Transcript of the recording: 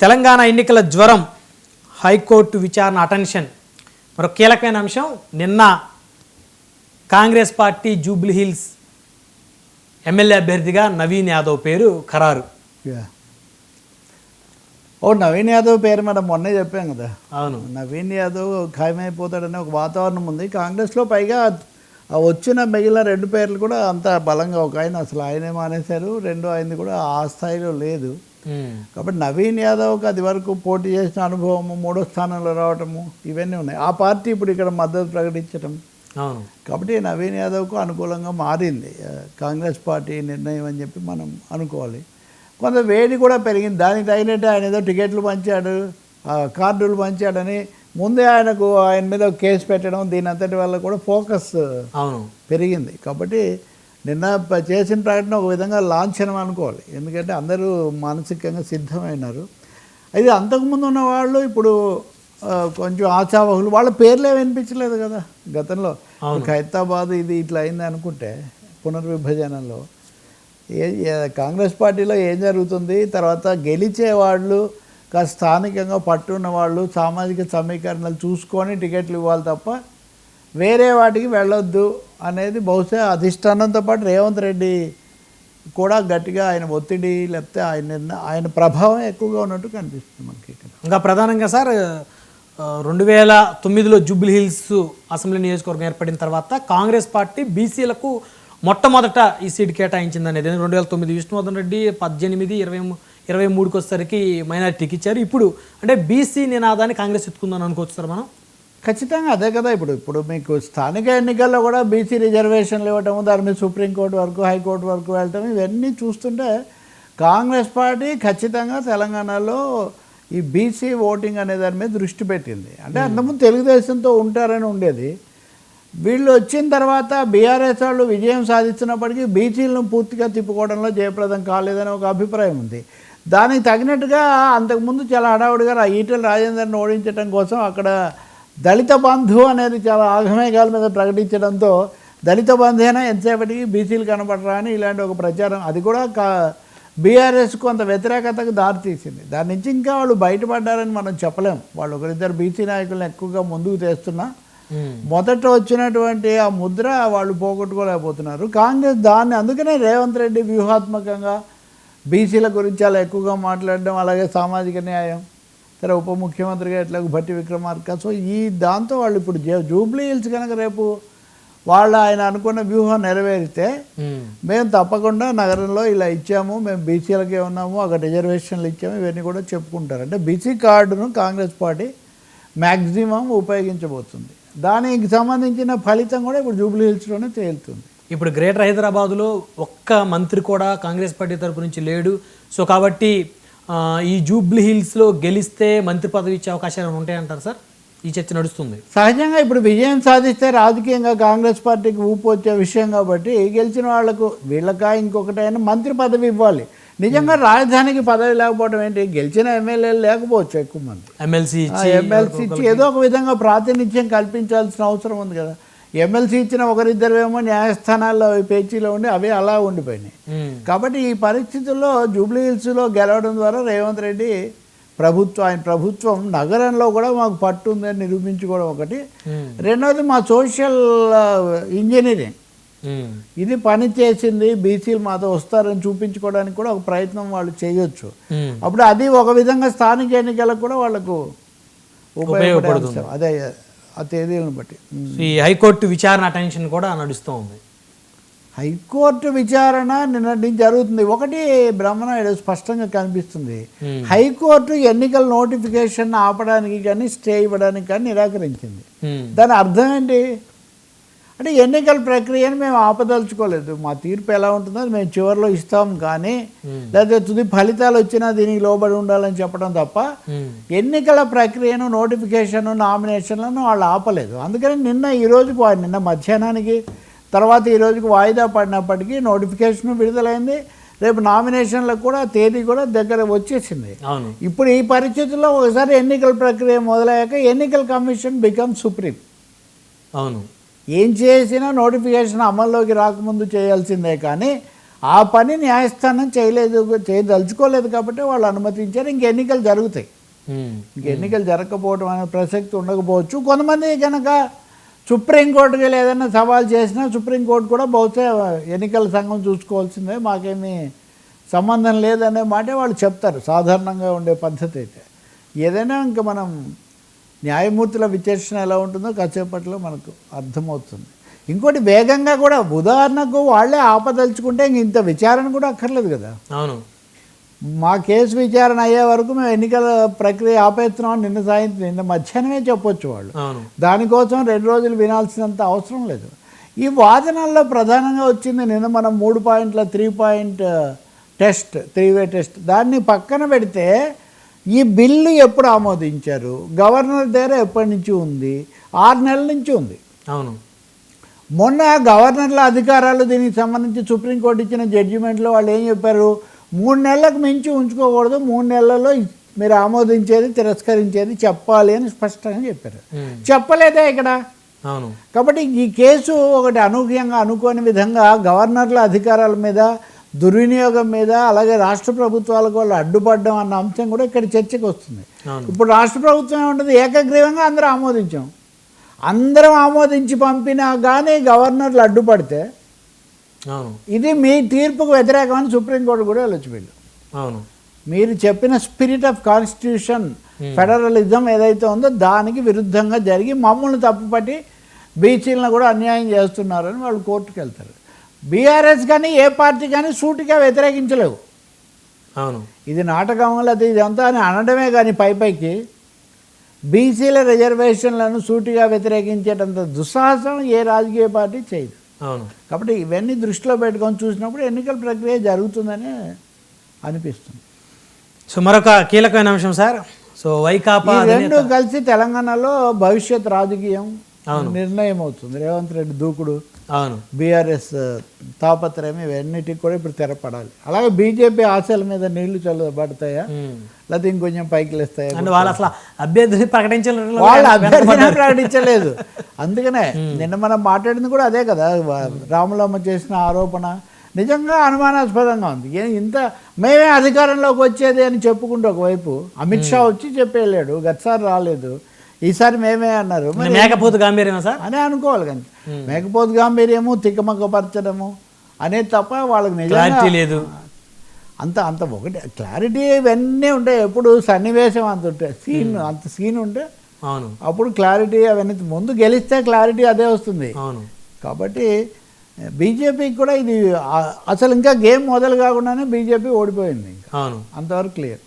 తెలంగాణ ఎన్నికల జ్వరం హైకోర్టు విచారణ అటెన్షన్. మరొక కీలకమైన అంశం నిన్న కాంగ్రెస్ పార్టీ జూబ్లీ హిల్స్ ఎమ్మెల్యే అభ్యర్థిగా నవీన్ యాదవ్ పేరు ఖరారు. ఓ నవీన్ యాదవ్ పేరు మనం మొన్నే చెప్పాం కదా. అవును. నవీన్ యాదవ్ ఖాయమైపోతాడనే ఒక వాతావరణం ఉంది. కాంగ్రెస్లో పైగా వచ్చిన మిగిలిన రెండు పేర్లు కూడా అంత బలంగా ఒక ఆయన అసలు ఆయనే మానేశారు రెండు ఆయనది కూడా ఆ స్థాయిలో లేదు. కాబట్టి నవీన్ యాదవ్కి అది వరకు పోటీ చేసిన అనుభవము మూడో స్థానంలో రావటము ఇవన్నీ ఉన్నాయి. ఆ పార్టీ ఇప్పుడు ఇక్కడ మద్దతు ప్రకటించడం అవును. కాబట్టి నవీన్ యాదవ్కు అనుకూలంగా మారింది. కాంగ్రెస్ పార్టీ నిర్ణయం అని చెప్పి మనం అనుకోవాలి. కొంత వేడి కూడా పెరిగింది. దానికి తగినట్టు ఆయన ఏదో టికెట్లు పంచాడు కార్డులు పంచాడని ముందే ఆయనకు ఆయన మీద కేసు పెట్టడం దీని అంతటి వల్ల కూడా ఫోకస్ అవును. పెరిగింది. కాబట్టి నిన్న చేసిన ప్రకటన ఒక విధంగా లాంఛనం అనుకోవాలి. ఎందుకంటే అందరూ మానసికంగా సిద్ధమైనారు. అయితే అంతకుముందు ఉన్న వాళ్ళు ఇప్పుడు కొంచెం ఆశావహులు వాళ్ళ పేర్లే వినిపించలేదు కదా గతంలో. ఖైరతాబాద్ ఇది ఇట్లా అయింది అనుకుంటే పునర్విభజనలో. ఏ కాంగ్రెస్ పార్టీలో ఏం జరుగుతుంది? తర్వాత గెలిచే వాళ్ళు కాస్త స్థానికంగా పట్టున్న వాళ్ళు సామాజిక సమీకరణలు చూసుకొని టికెట్లు ఇవ్వాలి తప్ప వేరే వాటికి వెళ్ళొద్దు అనేది బహుశా అధిష్టానంతో పాటు రేవంత్ రెడ్డి కూడా గట్టిగా ఆయన ఒత్తిడి లేకపోతే ఆయన ఆయన ప్రభావం ఎక్కువగా ఉన్నట్టు కనిపిస్తుంది మనకి ఇక్కడ. ఇంకా ప్రధానంగా సార్ రెండు వేల తొమ్మిదిలో జూబ్లీ హిల్స్ అసెంబ్లీ నియోజకవర్గం ఏర్పడిన తర్వాత కాంగ్రెస్ పార్టీ బీసీలకు మొట్టమొదట ఈ సీట్ కేటాయించింది అనేది రెండు వేల తొమ్మిది విష్ణువర్ధన్ రెడ్డి పద్దెనిమిది ఇరవై ఇరవై మూడుకి వచ్చేసరికి మైనారిటీకి ఇచ్చారు. ఇప్పుడు అంటే బీసీ నినాదాన్ని కాంగ్రెస్ ఎత్తుకుందని అనుకోవచ్చు సార్ మనం? ఖచ్చితంగా అదే కదా. ఇప్పుడు ఇప్పుడు మీకు స్థానిక ఎన్నికల్లో కూడా బీసీ రిజర్వేషన్లు ఇవ్వటము దాని మీద సుప్రీంకోర్టు వరకు హైకోర్టు వరకు వెళ్ళటం ఇవన్నీ చూస్తుంటే కాంగ్రెస్ పార్టీ ఖచ్చితంగా తెలంగాణలో ఈ బీసీ ఓటింగ్ అనే దాని మీద దృష్టి పెట్టింది. అంటే అంతకుముందు తెలుగుదేశంతో ఉంటారని ఉండేది. వీళ్ళు వచ్చిన తర్వాత బీఆర్ఎస్ వాళ్ళు విజయం సాధిస్తున్నప్పటికీ బీసీలను పూర్తిగా తిప్పుకోవడంలో జయప్రదం కాలేదని ఒక అభిప్రాయం ఉంది. దానికి తగినట్టుగా అంతకుముందు చాలా హడావుడిగా ఈటెల రాజేందర్ని ఓడించడం కోసం అక్కడ దళిత బంధు అనేది చాలా ఆగమేఘాల మీద ప్రకటించడంతో దళిత బంధేనా ఎంతసేపటికి బీసీలు కనపడరా అని ఇలాంటి ఒక ప్రచారం. అది కూడా కా బీఆర్ఎస్ కొంత వ్యతిరేకతకు దారితీసింది దాని నుంచి ఇంకా వాళ్ళు బయటపడ్డారని మనం చెప్పలేం. వాళ్ళు ఒకరిద్దరు బీసీ నాయకులను ఎక్కువగా ముందుకు తెస్తున్నా. మొదట వచ్చినటువంటి ఆ ముద్ర వాళ్ళు పోగొట్టుకోలేకపోతున్నారు. కాంగ్రెస్ దాన్ని అందుకనే రేవంత్ రెడ్డి వ్యూహాత్మకంగా బీసీల గురించి చాలా ఎక్కువగా మాట్లాడడం అలాగే సామాజిక న్యాయం సరే ఉప ముఖ్యమంత్రిగా ఎట్లా భట్టి విక్రమార్క. సో ఈ దాంతో వాళ్ళు ఇప్పుడు జూబ్లీ హిల్స్ కనుక రేపు వాళ్ళు ఆయన అనుకున్న వ్యూహం నెరవేరితే. మేము. తప్పకుండా నగరంలో ఇలా ఇచ్చాము మేము బీసీలకే ఉన్నాము అక్కడ రిజర్వేషన్లు ఇచ్చాము ఇవన్నీ కూడా చెప్పుకుంటారు. అంటే బీసీ కార్డును కాంగ్రెస్ పార్టీ మ్యాక్సిమం ఉపయోగించబోతుంది. దానికి సంబంధించిన ఫలితం కూడా ఇప్పుడు జూబ్లీ హిల్స్లోనే తేలుతుంది. ఇప్పుడు గ్రేటర్ హైదరాబాదులో ఒక్క మంత్రి కూడా కాంగ్రెస్ పార్టీ తరపు నుంచి లేడు. సో కాబట్టి ఈ జూబ్లీ హిల్స్లో గెలిస్తే మంత్రి పదవి ఇచ్చే అవకాశాలు ఉంటాయంటారు సార్? ఈ చర్చ నడుస్తుంది. సహజంగా ఇప్పుడు విజయం సాధిస్తే రాజకీయంగా కాంగ్రెస్ పార్టీకి ఊపు వచ్చే విషయం కాబట్టి గెలిచిన వాళ్ళకు వీళ్ళకా ఇంకొకటైనా మంత్రి పదవి ఇవ్వాలి. నిజంగా రాజధానికి పదవి లేకపోవడం ఏంటి? గెలిచిన ఎమ్మెల్యేలు లేకపోవచ్చు ఎక్కువ మంది. ఎమ్మెల్సీ ఎమ్మెల్సీ ఇచ్చి ఏదో ఒక విధంగా ప్రాతినిధ్యం కల్పించాల్సిన అవసరం ఉంది కదా. ఎమ్మెల్సీ ఇచ్చిన ఒకరిద్దరేమో న్యాయస్థానాల్లో అవి పేచీలో ఉండి అవే అలా ఉండిపోయినాయి. కాబట్టి ఈ పరిస్థితుల్లో జూబ్లీ హిల్స్లో గెలవడం ద్వారా రేవంత్ రెడ్డి ప్రభుత్వం ఆయన ప్రభుత్వం నగరంలో కూడా మాకు పట్టు ఉందని నిరూపించుకోవడం ఒకటి. రెండవది మా సోషల్ ఇంజనీరింగ్. ఇది పని చేసింది బీసీలు మాతో వస్తారని చూపించుకోవడానికి కూడా ఒక ప్రయత్నం వాళ్ళు చేయొచ్చు. అప్పుడు అది ఒక విధంగా స్థానిక ఎన్నికలకు కూడా వాళ్ళకు ఉపయోగపడే అంశం. అదే ఆ తేదీలను బట్టి. ఈ హైకోర్టు విచారణ అటెన్షన్ కూడా నడుస్తూ ఉంది హైకోర్టు విచారణ నిన్నటి జరుగుతుంది ఒకటి బ్రహ్మనాయుడు స్పష్టంగా కనిపిస్తుంది. హైకోర్టు ఎన్నికల నోటిఫికేషన్ ఆపడానికి కానీ స్టే ఇవ్వడానికి కానీ నిరాకరించింది. దాని అర్థం ఏంటి అంటే ఎన్నికల ప్రక్రియను మేము ఆపదలుచుకోలేదు. మా తీర్పు ఎలా ఉంటుందో మేము చివరిలో ఇస్తాం కానీ లేదా తుది ఫలితాలు వచ్చినా దీనికి లోబడి ఉండాలని చెప్పడం తప్ప ఉమ్. ఎన్నికల ప్రక్రియను నోటిఫికేషన్ నామినేషన్లను వాళ్ళు ఆపలేదు. అందుకని నిన్న ఈ రోజుకు నిన్న మధ్యాహ్నానికి తర్వాత ఈ రోజుకు వాయిదా పడినప్పటికీ నోటిఫికేషన్ విడుదలైంది. రేపు నామినేషన్లకు కూడా తేదీ కూడా దగ్గర వచ్చేసింది. అవును. ఇప్పుడు ఈ పరిస్థితుల్లో ఒకసారి ఎన్నికల ప్రక్రియ మొదలయ్యాక ఎన్నికల కమిషన్ బికమ్ సుప్రీం. అవును. ఏం చేసినా నోటిఫికేషన్ అమల్లోకి రాకముందు చేయాల్సిందే కానీ ఆ పని న్యాయస్థానం చేయలేదు చేయదలుచుకోలేదు కాబట్టి వాళ్ళు అనుమతించారు. ఇంక ఎన్నికలు జరుగుతాయి. ఇంక ఎన్నికలు జరగకపోవడం అనే ప్రసక్తి ఉండకపోవచ్చు. కొంతమంది కనుక సుప్రీంకోర్టుకి వెళ్ళి ఏదైనా సవాల్ చేసినా సుప్రీంకోర్టు కూడా బహుశా ఎన్నికల సంఘం చూసుకోవాల్సిందే. మాకేమీ సంబంధం లేదనే మాటే వాళ్ళు చెప్తారు. సాధారణంగా ఉండే పద్ధతి అయితే. ఏదైనా ఇంకా మనం న్యాయమూర్తుల విచక్షణ ఎలా ఉంటుందో కాసేపట్లో మనకు అర్థమవుతుంది. ఇంకోటి వేగంగా కూడా ఉదాహరణకు వాళ్ళే ఆపదలుచుకుంటే ఇంక ఇంత విచారణ కూడా అక్కర్లేదు కదా. అవును. మా కేసు విచారణ అయ్యే వరకు మేము ఎన్నికల ప్రక్రియ ఆపేస్తున్నాం నిన్న సాయంత్రం నిన్న మధ్యాహ్నమే చెప్పొచ్చు వాళ్ళు. దానికోసం రెండు రోజులు వినాల్సినంత అవసరం లేదు. ఈ వాదనల్లో ప్రధానంగా వచ్చింది నిన్న మనం మూడు పాయింట్ల three point test three way test. దాన్ని పక్కన పెడితే ఈ బిల్లు ఎప్పుడు ఆమోదించారు? గవర్నర్ దగ్గర ఎప్పటి నుంచి ఉంది? ఆరు నెలల నుంచి ఉంది. అవును. మొన్న గవర్నర్ల అధికారాలు దీనికి సంబంధించి సుప్రీంకోర్టు ఇచ్చిన జడ్జిమెంట్లో వాళ్ళు ఏం చెప్పారు? మూడు నెలలకు మించి ఉంచుకోకూడదు మూడు నెలల్లో మీరు ఆమోదించేది తిరస్కరించేది చెప్పాలి అని స్పష్టంగా చెప్పారు. చెప్పలేదే ఇక్కడ? అవును. కాబట్టి ఈ కేసు ఒకటి అనూహ్యంగా అనుకోని విధంగా గవర్నర్ల అధికారాల మీద దుర్వినియోగం మీద అలాగే రాష్ట్ర ప్రభుత్వాలకు వాళ్ళు అడ్డుపడడం అన్న అంశం కూడా ఇక్కడ చర్చకు వస్తుంది. ఇప్పుడు రాష్ట్ర ప్రభుత్వం ఏముంటుంది? ఏకగ్రీవంగా అందరం ఆమోదించాం. అందరం ఆమోదించి పంపినా కానీ గవర్నర్లు అడ్డుపడితే ఇది మీ తీర్పుకు వ్యతిరేకమని సుప్రీంకోర్టు కూడా వెళ్ళొచ్చు వీళ్ళు అవును. మీరు చెప్పిన స్పిరిట్ ఆఫ్ కాన్స్టిట్యూషన్ ఫెడరలిజం ఏదైతే ఉందో దానికి విరుద్ధంగా జరిగి మమ్మల్ని తప్పుపట్టి బీసీలను కూడా అన్యాయం చేస్తున్నారని వాళ్ళు కోర్టుకు వెళ్తారు బీఆర్ఎస్ కానీ ఏ పార్టీ కానీ సూటిగా వ్యతిరేకించలేవు. అవును. ఇది నాటకం అది ఇదంతా అని అనడమే కానీ పై పైకి బీసీల రిజర్వేషన్లను సూటిగా వ్యతిరేకించేటంత దుస్సాహసం ఏ రాజకీయ పార్టీ చేయదు. అవును. కాబట్టి ఇవన్నీ దృష్టిలో పెట్టుకొని చూసినప్పుడు ఎన్నికల ప్రక్రియ జరుగుతుందని అనిపిస్తుంది. సో మరొక కీలకమైన అంశం సార్. సో వైకాపా రెండు కలిసి తెలంగాణలో భవిష్యత్ రాజకీయం అవును. నిర్ణయం అవుతుంది రేవంత్ రెడ్డి దూకుడు అవును. బీఆర్ఎస్ తాపత్రయం ఇవన్నిటికి కూడా ఇప్పుడు తెరపడాలి. అలాగే బీజేపీ ఆశల మీద నీళ్ళు చల్లబడతాయా. లేకపోతే ఇంకొంచెం పైకి లేస్తాయా? అంటే వాళ్ళు అసలు అభ్యర్థిని ప్రకటించలేదు వాళ్ళు అభ్యర్థిని ప్రకటించలేదు. అందుకనే నిన్న మనం మాట్లాడింది కూడా అదే కదా. రాములమ్మ చేసిన ఆరోపణ నిజంగా అనుమానాస్పదంగా ఉంది. ఇంత మేమే అధికారంలోకి వచ్చేది అని చెప్పుకుంటూ ఒకవైపు అమిత్ షా వచ్చి చెప్పేళ్ళాడు గతసారి రాలేదు. ఈసారి మేమే అన్నారు. మేకపోతు గాంభీర్యమా సార్? అనే అనుకోవాలి కానీ. మేకపోతు గాంభీర్యము తిక్కమక్కపరచడము అనేది తప్ప వాళ్ళకి క్లారిటీ లేదు. అంత అంత ఒకటి క్లారిటీ ఇవన్నీ ఉంటాయి ఎప్పుడు సన్నివేశం అంత ఉంటాయి సీన్ అంత సీన్ ఉంటే అవును. అప్పుడు క్లారిటీ అవన్నీ ముందు గెలిస్తే క్లారిటీ అదే వస్తుంది. అవును. కాబట్టి బీజేపీకి కూడా ఇది అసలు ఇంకా గేమ్ మొదలు కాకుండానే బీజేపీ ఓడిపోయింది. అవును. అంతవరకు క్లియర్.